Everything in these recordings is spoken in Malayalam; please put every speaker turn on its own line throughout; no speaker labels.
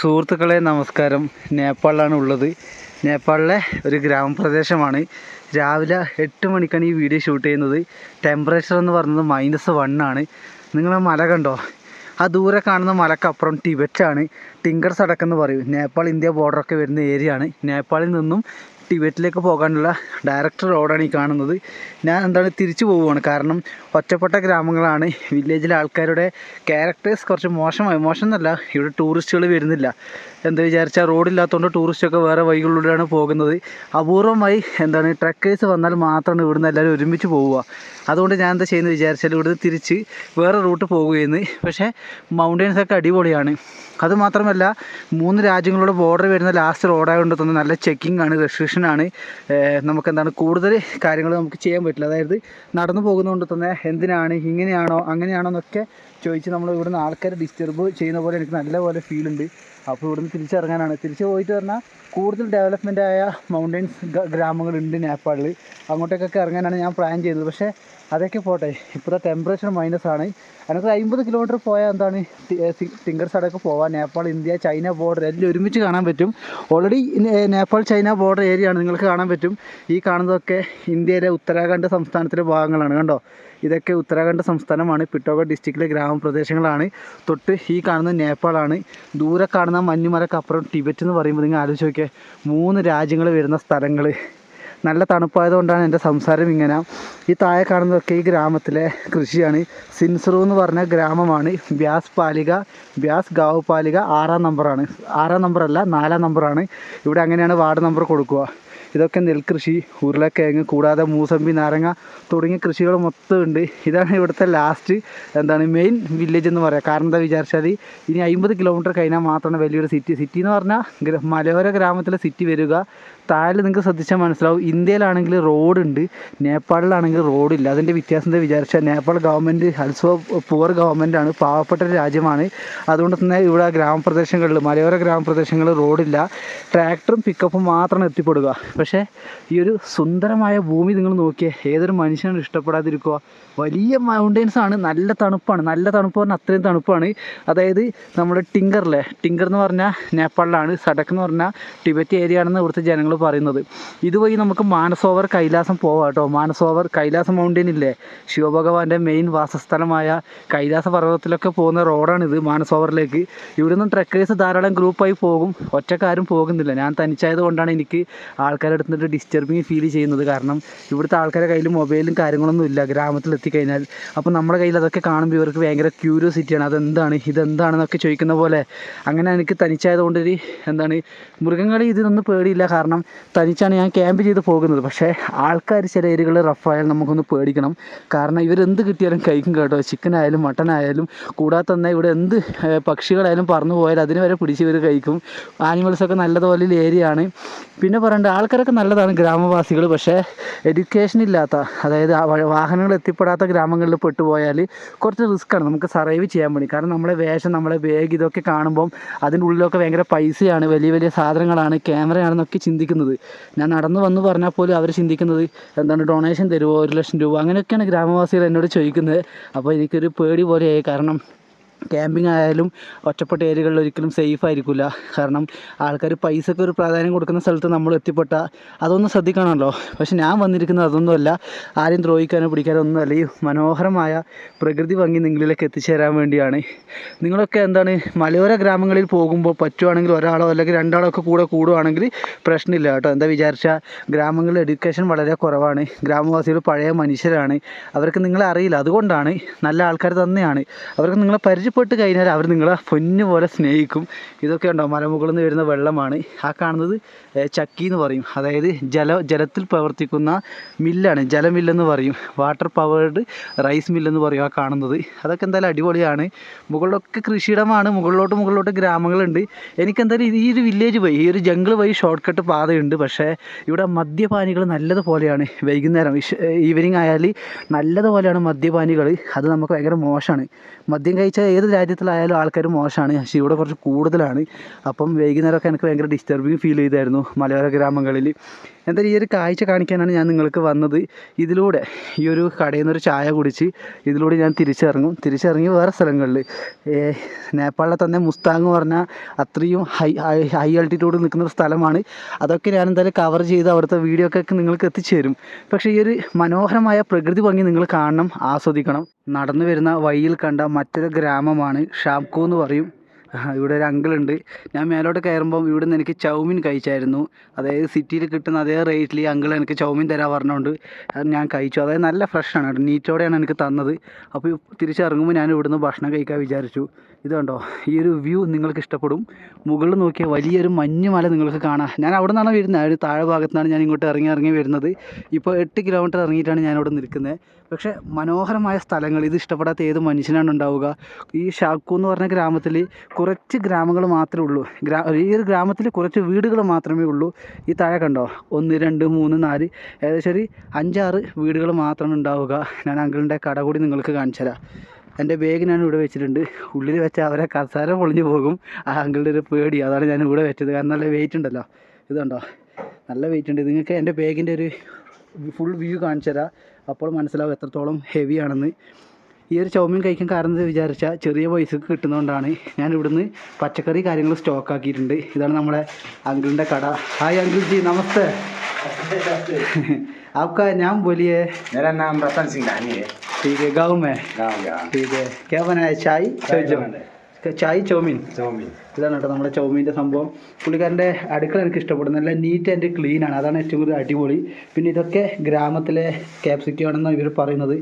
സുഹൃത്തുക്കളെ നമസ്കാരം. നേപ്പാളിലാണ് ഉള്ളത്. നേപ്പാളിലെ ഒരു ഗ്രാമപ്രദേശമാണ്. രാവിലെ എട്ട് മണിക്കാണ് ഈ വീഡിയോ ഷൂട്ട് ചെയ്യുന്നത്. ടെമ്പറേച്ചർ എന്ന് പറയുന്നത് മൈനസ് വൺ ആണ്. നിങ്ങൾ മല കണ്ടോ? ആ ദൂരെ കാണുന്ന മലക്കപ്പുറം ടിബറ്റാണ്. ടിങ്കർ സടക്ക് എന്ന് പറയും. നേപ്പാൾ ഇന്ത്യ ബോർഡറൊക്കെ വരുന്ന ഏരിയ ആണ്. നേപ്പാളിൽ നിന്നും ടിബറ്റിലേക്ക് പോകാനുള്ള ഡയറക്റ്റ് റോഡാണ് ഈ കാണുന്നത്. ഞാൻ എന്താണ് തിരിച്ചു പോവുകയാണ്. കാരണം ഒറ്റപ്പെട്ട ഗ്രാമങ്ങളാണ്. വില്ലേജിലെ ആൾക്കാരുടെ ക്യാരക്ടേഴ്സ് കുറച്ച് മോശമായി. മോശം എന്നല്ല ഇവിടെ ടൂറിസ്റ്റുകൾ വരുന്നില്ല. എന്താ വിചാരിച്ചാൽ റോഡില്ലാത്തതുകൊണ്ട് ടൂറിസ്റ്റൊക്കെ വേറെ വഴികളിലൂടെയാണ് പോകുന്നത്. അപൂർവമായി എന്താണ് ട്രക്കേഴ്സ് വന്നാൽ മാത്രമാണ് ഇവിടുന്ന് എല്ലാവരും ഒരുമിച്ച് പോവുക. അതുകൊണ്ട് ഞാൻ എന്താ ചെയ്യുന്നത് വിചാരിച്ചാൽ ഇവിടുന്ന് തിരിച്ച് വേറെ റൂട്ട് പോകുകയെന്ന്. പക്ഷേ മൗണ്ടൈൻസൊക്കെ അടിപൊളിയാണ്. അതുമാത്രമല്ല മൂന്ന് രാജ്യങ്ങളുടെ ബോർഡർ വരുന്ന ലാസ്റ്റ് റോഡായതുകൊണ്ട് തന്നെ നല്ല ചെക്കിംഗ് ആണ് റെസ്ട്രിക്ഷൻ ആണ്. നമുക്ക് എന്താണ് കൂടുതൽ കാര്യങ്ങൾ നമുക്ക് ചെയ്യാൻ പറ്റില്ല. അതായത് നടന്നു പോകുന്നതുകൊണ്ട് തന്നെ എന്തിനാണ് ഇങ്ങനെയാണോ അങ്ങനെയാണോ എന്നൊക്കെ ചോദിച്ച് നമ്മൾ ഇവിടുന്ന് ആൾക്കാരെ ഡിസ്റ്റർബ് ചെയ്യുന്ന പോലെ എനിക്ക് നല്ലപോലെ ഫീൽ ഉണ്ട്. അപ്പോൾ ഇവിടുന്ന് തിരിച്ചിറങ്ങാനാണ്. തിരിച്ച് പോയിട്ട് പറഞ്ഞാൽ കൂടുതൽ ഡെവലപ്മെന്റ് ആയ മൗണ്ടൻസ് ഗ്രാമങ്ങളുണ്ട് നേപ്പാളിൽ അങ്ങോട്ടേക്കൊക്കെ ഇറങ്ങാനാണ് ഞാൻ പ്ലാൻ ചെയ്തത്. പക്ഷേ അതൊക്കെ പോട്ടെ. ഇപ്പോഴത്തെ ടെമ്പറേച്ചർ മൈനസ് ആണ്. അതിനകത്ത് അമ്പത് കിലോമീറ്റർ പോയാൽ എന്താണ്? പോകാം ടിങ്കർ സടക്ക് പോവാം. നേപ്പാൾ ഇന്ത്യ ചൈന ബോർഡർ എല്ലാം ഒരുമിച്ച് കാണാൻ പറ്റും. Already Nepal China border area ആണ് നിങ്ങൾക്ക് കാണാൻ പറ്റും. ഈ കാണുന്നതൊക്കെ ഇന്ത്യയിലെ ഉത്തരാഖണ്ഡ് സംസ്ഥാനത്തിലെ ഭാഗങ്ങളാണ് കണ്ടോ? ഇതൊക്കെ ഉത്തരാഖണ്ഡ് സംസ്ഥാനമാണ്. പിട്ടോഗഡ് ഡിസ്ട്രിക്റ്റിലെ ഗ്രാമപ്രദേശങ്ങളാണ്. തൊട്ട് ഈ കാണുന്നത് നേപ്പാളാണ്. ദൂരെ കാണുന്ന മഞ്ഞുമലക്കപ്പുറം ടിബറ്റ് എന്ന് പറയുമ്പോൾ നിങ്ങൾ ആലോചിച്ച് നോക്കിയേ മൂന്ന് രാജ്യങ്ങൾ വരുന്ന സ്ഥലങ്ങൾ നല്ല തണുപ്പായതുകൊണ്ടാണ് എന്റെ സംസാരം ഇങ്ങനെ. ഈ താഴെ കാണുന്നതൊക്കെ ഈ ഗ്രാമത്തിലെ കൃഷിയാണ്. സിൻസറു എന്ന് പറഞ്ഞ ഗ്രാമമാണ്. ബ്യാസ് പാലിക ബ്യാസ് ഗാവ് പാലിക ആറാം നമ്പറാണ്. ആറാം നമ്പറല്ല നാലാം നമ്പറാണ്. ഇവിടെ അങ്ങനെയാണ് വാർഡ് നമ്പർ കൊടുക്കുക. ഇതൊക്കെ നെൽകൃഷി ഉരുളക്കിഴങ്ങ് കൂടാതെ മൂസമ്പി നാരങ്ങ തുടങ്ങിയ കൃഷികൾ മൊത്തം ഉണ്ട്. ഇതാണ് ഇവിടുത്തെ ലാസ്റ്റ് എന്താണ് മെയിൻ വില്ലേജ് എന്ന് പറയാം. കാരണം എന്താ വിചാരിച്ചാൽ ഇനി അമ്പത് കിലോമീറ്റർ കഴിഞ്ഞാൽ മാത്രമാണ് വലിയൊരു സിറ്റി സിറ്റി എന്ന് പറഞ്ഞാൽ മലയോര ഗ്രാമത്തിലെ സിറ്റി വരിക. താഴെ നിങ്ങൾക്ക് ശ്രദ്ധിച്ചാൽ മനസ്സിലാവും. ഇന്ത്യയിലാണെങ്കിൽ റോഡുണ്ട് നേപ്പാളിലാണെങ്കിൽ റോഡില്ല അതിന്റെ വ്യത്യാസം എന്താ വിചാരിച്ചാൽ നേപ്പാൾ ഗവൺമെന്റ് അൽസോ പുവർ ആണ്. പാവപ്പെട്ട രാജ്യമാണ്. അതുകൊണ്ട് തന്നെ ഇവിടെ ഗ്രാമപ്രദേശങ്ങളിൽ മലയോര ഗ്രാമപ്രദേശങ്ങളിൽ റോഡില്ല ട്രാക്ടറും പിക്കപ്പും മാത്രമാണ് എത്തിപ്പെടുക. പക്ഷേ ഈ ഒരു സുന്ദരമായ ഭൂമി നിങ്ങൾ നോക്കിയേ ഏതൊരു മനുഷ്യനും ഇഷ്ടപ്പെടാതിരിക്കുക വലിയ മൗണ്ടെയ്ൻസ് ആണ് നല്ല തണുപ്പാണ്. നല്ല തണുപ്പ് പറഞ്ഞാൽ അത്രയും തണുപ്പാണ്. അതായത് നമ്മുടെ ടിങ്കറിലെ ടിങ്കർ എന്ന് പറഞ്ഞാൽ നേപ്പാളിലാണ് സഡക്ക് എന്ന് പറഞ്ഞാൽ ടിബറ്റ് ഏരിയ ആണെന്ന് ഇവിടുത്തെ ജനങ്ങൾ പറയുന്നത്. ഇതുവഴി നമുക്ക് മാനസോവർ കൈലാസം പോവാം കേട്ടോ. മാനസോവർ കൈലാസ മൗണ്ടെയിൻ ഇല്ലേ? ശിവഭഗവാന്റെ മെയിൻ വാസസ്ഥലമായ കൈലാസ പർവതത്തിലൊക്കെ പോകുന്ന റോഡാണിത് മാനസോവറിലേക്ക്. ഇവിടുന്ന് ട്രക്കേഴ്സ് ധാരാളം ഗ്രൂപ്പായി പോകും. ഒറ്റക്കാരും പോകുന്നില്ല. ഞാൻ തനിച്ചായത് കൊണ്ടാണ് എനിക്ക് ആൾക്കാരുടെ അടുത്ത് ഡിസ്റ്റർബിങ് ഫീൽ ചെയ്യുന്നത്. കാരണം ഇവിടുത്തെ ആൾക്കാരുടെ കയ്യിൽ മൊബൈലും കാര്യങ്ങളൊന്നും ഇല്ല. ഗ്രാമത്തിൽ എത്തിക്കഴിഞ്ഞാൽ അപ്പോൾ നമ്മുടെ കയ്യിൽ അതൊക്കെ കാണുമ്പോൾ ഇവർക്ക് ഭയങ്കര ക്യൂരിയോസിറ്റിയാണ് അതെന്താണ്? ഇതെന്താണെന്നൊക്കെ ചോദിക്കുന്ന പോലെ. അങ്ങനെ എനിക്ക് തനിച്ചായതുകൊണ്ട് ഒരു എന്താണ് മൃഗങ്ങളെ ഇതിനൊന്നും പേടിയില്ല. കാരണം തനിച്ചാണ് ഞാൻ ക്യാമ്പ് ചെയ്ത് പോകുന്നത്. പക്ഷേ ആൾക്കാർ ചില ഏരിയകളിൽ റഫായാൽ നമുക്കൊന്ന് പേടിക്കണം. കാരണം ഇവരെന്ത് കിട്ടിയാലും കഴിക്കും കേട്ടോ. ചിക്കൻ ആയാലും മട്ടൻ ആയാലും കൂടാതെ തന്നെ ഇവിടെ എന്ത് പക്ഷികളായാലും പറന്നു പോയാൽ അതിന് വരെ പിടിച്ച് ഇവർ കഴിക്കും. ആനിമൽസൊക്കെ നല്ലതുപോലെ ഏരിയ ആണ്. പിന്നെ പറയേണ്ട ആൾക്കാരൊക്കെ നല്ലതാണ് ഗ്രാമവാസികൾ പക്ഷേ എഡ്യൂക്കേഷൻ ഇല്ലാത്ത അതായത് വാഹനങ്ങൾ എത്തിപ്പെടാത്ത ഗ്രാമങ്ങളിൽ പെട്ടുപോയാൽ കുറച്ച് റിസ്ക്കാണ് നമുക്ക് സർവൈവ് ചെയ്യാൻ വേണ്ടി. കാരണം നമ്മളെ വേഷം നമ്മളെ ബാഗ് ഇതൊക്കെ കാണുമ്പം അതിന്റെ ഉള്ളിലൊക്കെ ഭയങ്കര പൈസയാണ് വലിയ വലിയ സാധനങ്ങളാണ് ക്യാമറയാണെന്നൊക്കെ ചിന്തിക്കുന്നത്. ഞാൻ നടന്നു വന്ന് പറഞ്ഞാൽ പോലും അവർ ചിന്തിക്കുന്നത് എന്താണ് ഡൊണേഷൻ തരുമോ ഒരു ലക്ഷം രൂപ? അങ്ങനെയൊക്കെയാണ് ഗ്രാമവാസികൾ എന്നോട് ചോദിക്കുന്നത്. അപ്പോൾ എനിക്കൊരു പേടി പോലെയായി. കാരണം ക്യാമ്പിംഗ് ആയാലും ഒറ്റപ്പെട്ട ഏരിയകളിൽ ഒരിക്കലും സേഫ് ആയിരിക്കില്ല കാരണം ആൾക്കാർ പൈസക്ക് ഒരു പ്രാധാന്യം കൊടുക്കുന്ന സ്ഥലത്ത് നമ്മൾ എത്തിപ്പെട്ട അതൊന്നും ശ്രദ്ധിക്കണമല്ലോ. പക്ഷെ ഞാൻ വന്നിരിക്കുന്നത് അതൊന്നുമല്ല. ആരെയും ദ്രോഹിക്കാനോ പിടിക്കാനോ ഒന്നുമല്ല ഈ മനോഹരമായ പ്രകൃതി ഭംഗി നിങ്ങളിലേക്ക് എത്തിച്ചേരാൻ വേണ്ടിയാണ്. നിങ്ങളൊക്കെ എന്താണ് മലയോര ഗ്രാമങ്ങളിൽ പോകുമ്പോൾ പറ്റുവാണെങ്കിൽ ഒരാളോ അല്ലെങ്കിൽ രണ്ടാളോ ഒക്കെ കൂടെ കൂടുവാണെങ്കിൽ പ്രശ്നമില്ല കേട്ടോ. എന്താ വിചാരിച്ചാൽ ഗ്രാമങ്ങളിൽ എഡ്യൂക്കേഷൻ വളരെ കുറവാണ്. ഗ്രാമവാസികൾ പഴയ മനുഷ്യരാണ്. അവർക്ക് നിങ്ങളെ അറിയില്ല. അതുകൊണ്ടാണ് നല്ല ആൾക്കാർ തന്നെയാണ്. അവർക്ക് നിങ്ങളെ പരിചയപ്പെട്ട് കഴിഞ്ഞാൽ അവർ നിങ്ങളെ പൊന്നു പോലെ സ്നേഹിക്കും. ഇതൊക്കെ ഉണ്ടോ? മലമുകളിൽ നിന്ന് വരുന്ന വെള്ളമാണ്. ആ കാണുന്നത് ചക്കി എന്ന് പറയും. അതായത് ജല ജലത്തിൽ പ്രവർത്തിക്കുന്ന മില്ലാണ്. ജലമില്ലെന്ന് പറയും. വാട്ടർ പവേർഡ് റൈസ് മില്ലെന്ന് പറയും ആ കാണുന്നത്. അതൊക്കെ എന്തായാലും അടിപൊളിയാണ്. മുകളിലൊക്കെ കൃഷിയിടമാണ്. മുകളിലോട്ട് മുകളിലോട്ട് ഗ്രാമങ്ങളുണ്ട്. എനിക്കെന്തായാലും ഈ ഒരു വില്ലേജ് വഴി ഈ ഒരു ജംഗിൾ വഴി ഷോർട്ട് കട്ട് പാതയുണ്ട്. പക്ഷേ ഇവിടെ മദ്യപാനികൾ നല്ലതുപോലെയാണ്. വൈകുന്നേരം ഈവനിങ് ആയാൽ നല്ലതുപോലെയാണ് മദ്യപാനികൾ അത് നമുക്ക് ഭയങ്കര മോശമാണ്. മദ്യം കഴിച്ചാൽ ഏത് രാജ്യത്തിലായാലും ആൾക്കാർ മോശമാണ്. പക്ഷേ ഇവിടെ കുറച്ച് കൂടുതലാണ്. അപ്പം വൈകുന്നേരമൊക്കെ എനിക്ക് ഭയങ്കര ഡിസ്റ്റർബിങ് ഫീൽ ചെയ്തായിരുന്നു മലയോര ഗ്രാമങ്ങളിൽ എന്തായാലും ഈ ഒരു കാഴ്ച കാണിക്കാനാണ് ഞാൻ നിങ്ങൾക്ക് വന്നത്. ഇതിലൂടെ ഈ ഒരു കടയിൽ നിന്നൊരു ചായ കുടിച്ച് ഇതിലൂടെ ഞാൻ തിരിച്ചിറങ്ങും. തിരിച്ചിറങ്ങി വേറെ സ്ഥലങ്ങളിൽ. നേപ്പാളിലെ തന്നെ മുസ്താങ് പറഞ്ഞാൽ അത്രയും ഹൈ ഹൈ ആൾട്ടിറ്റ്യൂഡിൽ നിൽക്കുന്ന ഒരു സ്ഥലമാണ്. അതൊക്കെ ഞാൻ എന്തായാലും കവർ ചെയ്ത് അവിടുത്തെ വീഡിയോ ഒക്കെ നിങ്ങൾക്ക് എത്തിച്ചേരും. പക്ഷേ ഈ ഒരു മനോഹരമായ പ്രകൃതി ഭംഗി നിങ്ങൾ കാണണം ആസ്വദിക്കണം. നടന്നു വരുന്ന വഴിയിൽ കണ്ട മറ്റൊരു ഗ്രാമമാണ് ഷാംകു എന്ന് പറയും. ഇവിടെ ഒരു അങ്കിൾ ഉണ്ട് ഞാൻ മേലോട്ട് കയറുമ്പം ഇവിടെ നിന്ന് എനിക്ക് ചൗമിൻ കഴിച്ചായിരുന്നു. അതായത് സിറ്റിയിൽ കിട്ടുന്ന അതേ റേറ്റിൽ ഈ അങ്കിൾ എനിക്ക് ചൗമിൻ തരാൻ പറഞ്ഞുകൊണ്ട് അത് ഞാൻ കഴിച്ചു. അതായത് നല്ല ഫ്രഷാണ് നീറ്റോടെയാണ് എനിക്ക് തന്നത്. അപ്പോൾ തിരിച്ചിറങ്ങുമ്പോൾ ഞാൻ ഇവിടുന്ന് ഭക്ഷണം കഴിക്കാൻ വിചാരിച്ചു. ഇത് കണ്ടോ? ഈ ഒരു വ്യൂ നിങ്ങൾക്ക് ഇഷ്ടപ്പെടും. മുകളിൽ നോക്കിയാൽ വലിയൊരു മഞ്ഞുമല നിങ്ങൾക്ക് കാണാം. ഞാൻ അവിടെ നിന്നാണ് വരുന്നത്. ആ ഒരു താഴെ ഭാഗത്തുനിന്നാണ് ഞാൻ ഇങ്ങോട്ട് ഇറങ്ങി ഇറങ്ങി വരുന്നത്. ഇപ്പോൾ എട്ട് കിലോമീറ്റർ ഇറങ്ങിയിട്ടാണ് ഞാൻ നിൽക്കുന്നത്. പക്ഷേ മനോഹരമായ സ്ഥലങ്ങൾ. ഇത് ഇഷ്ടപ്പെടാത്ത ഏത് മനുഷ്യനാണ് ഉണ്ടാവുക? ഈ ഷാക്കു എന്ന് പറഞ്ഞ ഗ്രാമത്തിൽ കുറച്ച് ഗ്രാമങ്ങൾ മാത്രമേ ഉള്ളൂ. ഗ്രാ ഈ ഒരു ഗ്രാമത്തിൽ കുറച്ച് വീടുകൾ മാത്രമേ ഉള്ളൂ. ഈ താഴെ കണ്ടോ? ഒന്ന് രണ്ട് മൂന്ന് നാല് ഏകദേശം ഒരു അഞ്ചാറ് വീടുകൾ മാത്രമാണ് ഉണ്ടാവുക. ഞാൻ അങ്കിളിന്റെ കട കൂടി നിങ്ങൾക്ക് കാണിച്ചു തരാം എൻ്റെ ബാഗ് ഞാൻ ഇവിടെ വെച്ചിട്ടുണ്ട് ഉള്ളിൽ വെച്ച അവരെ കസാര പൊളിഞ്ഞു പോകും ആ അങ്കിളുടെ ഒരു പേടി അതാണ് ഞാൻ ഇവിടെ വെച്ചത് കാരണം നല്ല വെയിറ്റ് ഉണ്ടല്ലോ ഇത് കണ്ടോ നല്ല വെയിറ്റ് ഉണ്ട് നിങ്ങൾക്ക് എൻ്റെ ബാഗിൻ്റെ ഒരു ഫുൾ വ്യൂ കാണിച്ചു തരാം അപ്പോൾ മനസ്സിലാവും എത്രത്തോളം ഹെവി ആണെന്ന് ഈ ഒരു ചൗമീൻ കഴിക്കാൻ കാരണം എന്ന് വിചാരിച്ചാൽ ചെറിയ പൈസക്ക് കിട്ടുന്നതുകൊണ്ടാണ് ഞാൻ ഇവിടുന്ന് പച്ചക്കറി കാര്യങ്ങൾ സ്റ്റോക്ക് ആക്കിയിട്ടുണ്ട് ഇതാണ് നമ്മുടെ അങ്കിളിൻ്റെ കട ഹായ് അങ്കിൾ ജി നമസ്തേ आपका नाम बोलिए
मेरा नाम रतन सिंह धानी है
ठीक है गाँव में
गाँव गया
ठीक है क्या बनाया चाय
चाय
चौ-
बनाया।
ചായ് ചൗമീൻ
चौमीन
ഇതാണ് കേട്ടോ നമ്മുടെ ചൗമീൻ്റെ സംഭവം പുള്ളിക്കാരൻ്റെ അടുക്കള എനിക്ക് ഇഷ്ടപ്പെടും നല്ല നീറ്റ് ആൻഡ് ക്ലീൻ ആണ് അതാണ് ഏറ്റവും കൂടുതൽ അടിപൊളി പിന്നെ ഇതൊക്കെ ഗ്രാമത്തിലെ ക്യാപ്സിക്കം ആണെന്നാണ് ഇവർ പറയുന്നത്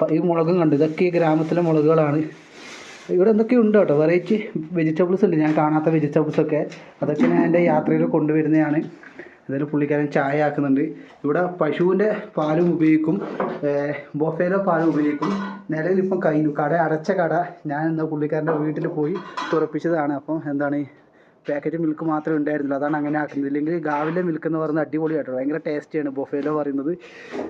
പ- ഈ മുളകും കണ്ടു ഇതൊക്കെ ഈ ഗ്രാമത്തിലെ മുളകുകളാണ് ഇവിടെ എന്തൊക്കെയോ ഉണ്ട് കേട്ടോ വെറൈറ്റി വെജിറ്റബിൾസ് ഉണ്ട് ഞാൻ കാണാത്ത വെജിറ്റബിൾസ് ഒക്കെ അതൊക്കെ ഞാൻ എൻ്റെ യാത്രയിൽ കൊണ്ടുവരുന്നതാണ് എന്തായാലും പുള്ളിക്കാരൻ ചായ ആക്കുന്നുണ്ട് ഇവിടെ പശുവിന്റെ പാലും ഉപയോഗിക്കും ബൊഫേലോ പാലും ഉപയോഗിക്കും. നിലവിലിപ്പം കഴിഞ്ഞു. കട അടച്ച കട ഞാൻ എന്താ പുള്ളിക്കാരന്റെ വീട്ടിൽ പോയി തുറപ്പിച്ചതാണ്. അപ്പം എന്താണ് പാക്കറ്റ് മിൽക്ക് മാത്രമേ ഉണ്ടായിരുന്നുള്ളൂ. അതാണ് അങ്ങനെ ആക്കുന്നത്. ഇല്ലെങ്കിൽ ഗാവിലെ മിൽക്ക് എന്ന് പറയുന്നത് അടിപൊളിയാട്ടോ ഭയങ്കര ടേസ്റ്റിയാണ് ബൊഫേലോ പറയുന്നത്.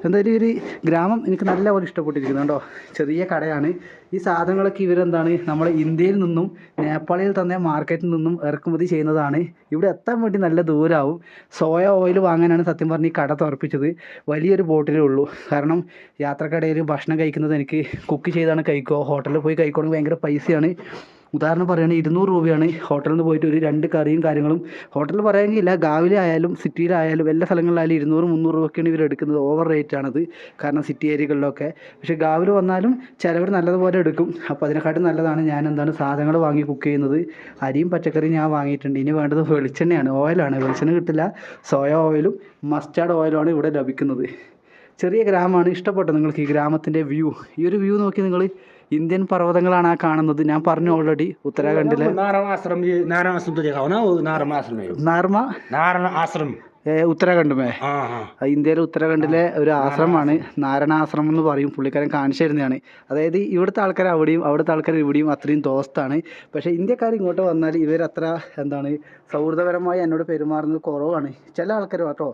എന്തായാലും ഒരു ഗ്രാമം എനിക്ക് നല്ലപോലെ ഇഷ്ടപ്പെട്ടിരിക്കുന്നു കേട്ടോ. ചെറിയ കടയാണ്. ഈ സാധനങ്ങളൊക്കെ ഇവരെന്താണ്? നമ്മുടെ ഇന്ത്യയിൽ നിന്നും നേപ്പാളിൽ തന്നെ മാർക്കറ്റിൽ നിന്നും ഇറക്കുമതി ചെയ്യുന്നതാണ്. ഇവിടെ എത്താൻ വേണ്ടി നല്ല ദൂരമാവും സോയ ഓയിൽ വാങ്ങാനാണ് സത്യം പറഞ്ഞ് ഈ കട തുറപ്പിച്ചത്. വലിയൊരു ബോട്ടിലേ ഉള്ളൂ. കാരണം യാത്രക്കിടയിൽ ഭക്ഷണം കഴിക്കുന്നത് എനിക്ക് കുക്ക് ചെയ്താണ് കഴിക്കുക. ഹോട്ടലിൽ പോയി കഴിക്കുകയാണെങ്കിൽ ഭയങ്കര പൈസയാണ്. ഉദാഹരണം പറയുകയാണെങ്കിൽ ഇരുന്നൂറ് രൂപയാണ് ഹോട്ടലിൽ നിന്ന് പോയിട്ട് ഒരു രണ്ട് കറിയും കാര്യങ്ങളും. ഹോട്ടലിൽ പറയാമെങ്കില്ല ഗാവിലെ ആയാലും സിറ്റിയിലായാലും എല്ലാ സ്ഥലങ്ങളിലായാലും ഇരുന്നൂറ് മുന്നൂറ് രൂപയ്ക്കാണ് ഇവർ എടുക്കുന്നത്. ഓവർ റേറ്റ് ആണത് കാരണം സിറ്റി ഏരിയകളിലൊക്കെ. പക്ഷേ ഗാവിൽ വന്നാലും ചിലവർ നല്ലതുപോലെ എടുക്കും. അപ്പോൾ അതിനെക്കാട്ടും നല്ലതാണ് ഞാൻ എന്താണ് സാധനങ്ങൾ വാങ്ങി കുക്ക് ചെയ്യുന്നത്. അരിയും പച്ചക്കറിയും ഞാൻ വാങ്ങിയിട്ടുണ്ട്. ഇനി വേണ്ടത് വെളിച്ചെണ്ണയാണ് ഓയിലാണ്. വെളിച്ചെണ്ണ കിട്ടില്ല സോയ ഓയിലും മസ്റ്റാർഡ് ഓയിലുമാണ് ഇവിടെ ലഭിക്കുന്നത്. ചെറിയ ഗ്രാമമാണ്. ഇഷ്ടപ്പെട്ടത് നിങ്ങൾക്ക് ഈ ഗ്രാമത്തിന്റെ വ്യൂ ഈ ഒരു വ്യൂ നോക്കി നിങ്ങൾ ഇന്ത്യൻ പർവതങ്ങളാണ് ആ കാണുന്നത്. ഞാൻ പറഞ്ഞു ഓൾറെഡി ഉത്തരാഖണ്ഡിലെ.
നാർമ ആശ്രമം
നാർമ
ആശ്രമം. നാർമ?
ആശ്രമം. ഉത്തരാഖണ്ഡ് മേ ഇന്ത്യയിലെ ഉത്തരാഖണ്ഡിലെ ഒരു ആശ്രമമാണ്. നാരായണാശ്രമം എന്ന് പറയും. പുള്ളിക്കാരൻ കാണിച്ചു തരുന്നതാണ്. അതായത് ഇവിടുത്തെ ആൾക്കാർ അവിടെയും അവിടുത്തെ ആൾക്കാർ ഇവിടെയും അത്രയും ദോസ്താണ്. പക്ഷേ ഇന്ത്യക്കാർ ഇങ്ങോട്ട് വന്നാൽ ഇവരത്ര എന്താണ് സൗഹൃദപരമായി എന്നോട് പെരുമാറുന്നത് കുറവാണ്. ചില ആൾക്കാർ കേട്ടോ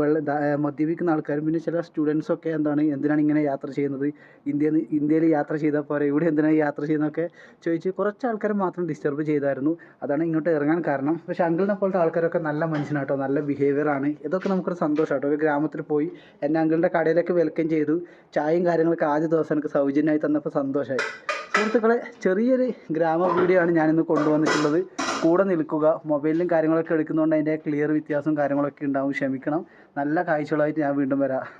വെള്ള മദ്യപിക്കുന്ന ആൾക്കാരും പിന്നെ ചില സ്റ്റുഡൻസൊക്കെ എന്താണ് എന്തിനാണ് ഇങ്ങനെ യാത്ര ചെയ്യുന്നത്? ഇന്ത്യയിൽ ഇന്ത്യയിൽ യാത്ര ചെയ്താൽ പോരെ ഇവിടെ എന്തിനാണ് യാത്ര ചെയ്യുന്നതൊക്കെ ചോദിച്ച് കുറച്ച് ആൾക്കാർ മാത്രം ഡിസ്റ്റർബ് ചെയ്തായിരുന്നു. അതാണ് ഇങ്ങോട്ട് ഇറങ്ങാൻ കാരണം. പക്ഷേ അങ്കിളിനെ പോലത്തെ ആൾക്കാരൊക്കെ നല്ല മനുഷ്യനാട്ടോ നല്ല ബിഹേവിയർ ആണ്. ഇതൊക്കെ നമുക്കൊരു സന്തോഷം കേട്ടോ ഒരു ഗ്രാമത്തിൽ പോയി എന്നെ അങ്കിളിന്റെ കടയിലേക്ക് വെൽക്കം ചെയ്തു. ചായയും കാര്യങ്ങളൊക്കെ ആദ്യ ദിവസം എനിക്ക് സൗജന്യമായി തന്നപ്പോൾ സന്തോഷമായി സുഹൃത്തുക്കളെ ചെറിയൊരു ഗ്രാമ വീഡിയോ ആണ് ഞാനിന്ന് കൊണ്ടുവന്നിട്ടുള്ളത്. കൂടെ നിൽക്കുക മൊബൈലിലും കാര്യങ്ങളൊക്കെ എടുക്കുന്നതുകൊണ്ട് അതിന്റെ ക്ലിയർ വ്യത്യാസവും കാര്യങ്ങളൊക്കെ ഉണ്ടാവും. ക്ഷമിക്കണം. നല്ല കാഴ്ചകളായിട്ട് ഞാൻ വീണ്ടും വരാം.